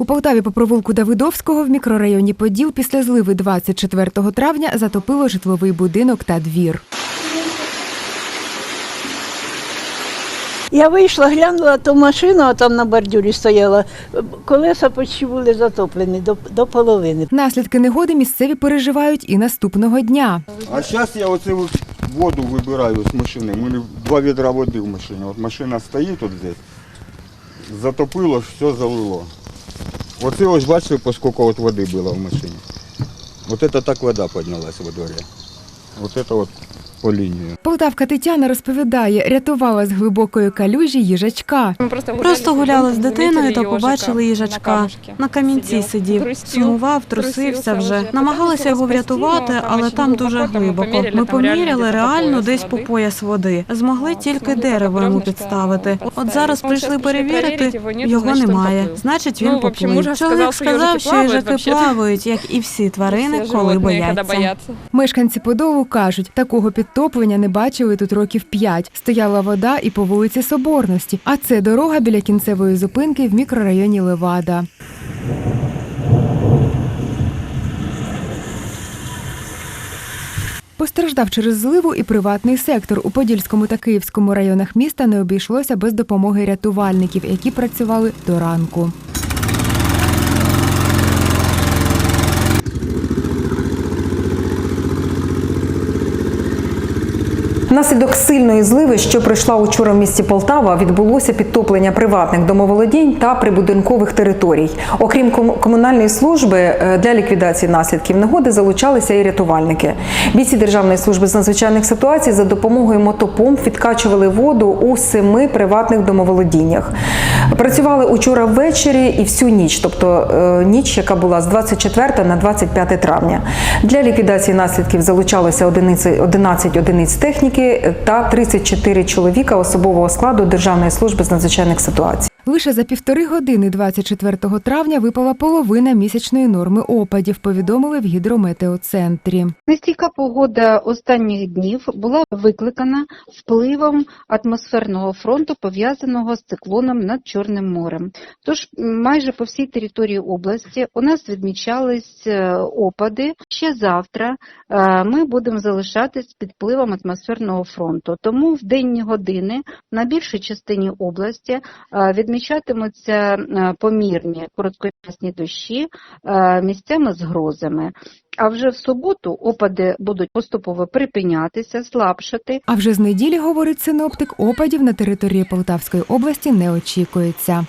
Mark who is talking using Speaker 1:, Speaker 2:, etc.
Speaker 1: У Полтаві по провулку Давидовського в мікрорайоні Поділ після зливи 24 травня затопило житловий будинок та двір.
Speaker 2: Я вийшла, глянула ту машину, а там на бордюрі стояла. Колеса почти були затоплені до, до половини.
Speaker 1: Наслідки негоди місцеві переживають і наступного дня.
Speaker 3: А зараз я оце от воду вибираю з машини. У мене два відра води в машині. От машина стоїть тут здесь, затопило, все залило. Оце ось бачите, поскільки от води було в машині. Вот це так вода поднялась во дворі. Вот це от по лінії.
Speaker 1: Полтавка Тетяна розповідає, рятувала з глибокої калюжі їжачка.
Speaker 4: Ми просто гуляли,
Speaker 5: Просто гуляли з дитиною та побачили їжачка. На камінці
Speaker 4: Сидів.
Speaker 5: сумував, трусився вже. Намагалися його врятувати,
Speaker 4: але там
Speaker 5: дуже
Speaker 4: глибоко, ми поміряли, реально десь по пояс води.
Speaker 5: Змогли тільки дерево йому підставити. От зараз
Speaker 4: Ну,
Speaker 5: прийшли перевірити,
Speaker 4: його він
Speaker 5: немає. Значить,
Speaker 4: Ну,
Speaker 5: він поплив. Чоловік
Speaker 4: сказав, що їжаки плавають
Speaker 5: як і всі тварини, коли бояться.
Speaker 1: Мешканці Подолу кажуть, такого підтоплення не бачили тут років п'ять. Стояла вода і по вулиці Соборності, а це дорога біля кінцевої зупинки в мікрорайоні Левада. Постраждав через зливу і приватний сектор. У Подільському та Київському районах міста не обійшлося без допомоги рятувальників, які працювали до ранку.
Speaker 6: Внаслідок сильної зливи, що прийшла учора в місті Полтава, відбулося підтоплення приватних домоволодінь та прибудинкових територій. Окрім комунальної служби е, для ліквідації наслідків негоди залучалися і рятувальники. Бійці Державної служби з надзвичайних ситуацій за допомогою мотопомп відкачували воду у семи приватних домоволодіннях. Працювали учора ввечері і всю ніч, тобто е, ніч, яка була з 24 на 25 травня. Для ліквідації наслідків залучалося одиниці 11 одиниць техніки та 34 чоловіка особового складу Державної служби з надзвичайних ситуацій.
Speaker 1: Лише за півтори години 24 травня випала половина місячної норми опадів, повідомили в гідрометеоцентрі.
Speaker 7: Нестійка погода останніх днів була викликана впливом атмосферного фронту, пов'язаного з циклоном над Чорним морем. Тож майже по всій території області у нас відмічались е, опади. Ще завтра е, ми будемо залишатись під впливом атмосферного фронту. Тому в денні години на більшій частині області е, відмічатимуться е, помірні короткочасні дощі е, місцями з грозами. А вже в суботу опади будуть поступово припинятися, слабшати.
Speaker 1: А вже з неділі, говорить синоптик, опадів на території Полтавської області не очікується.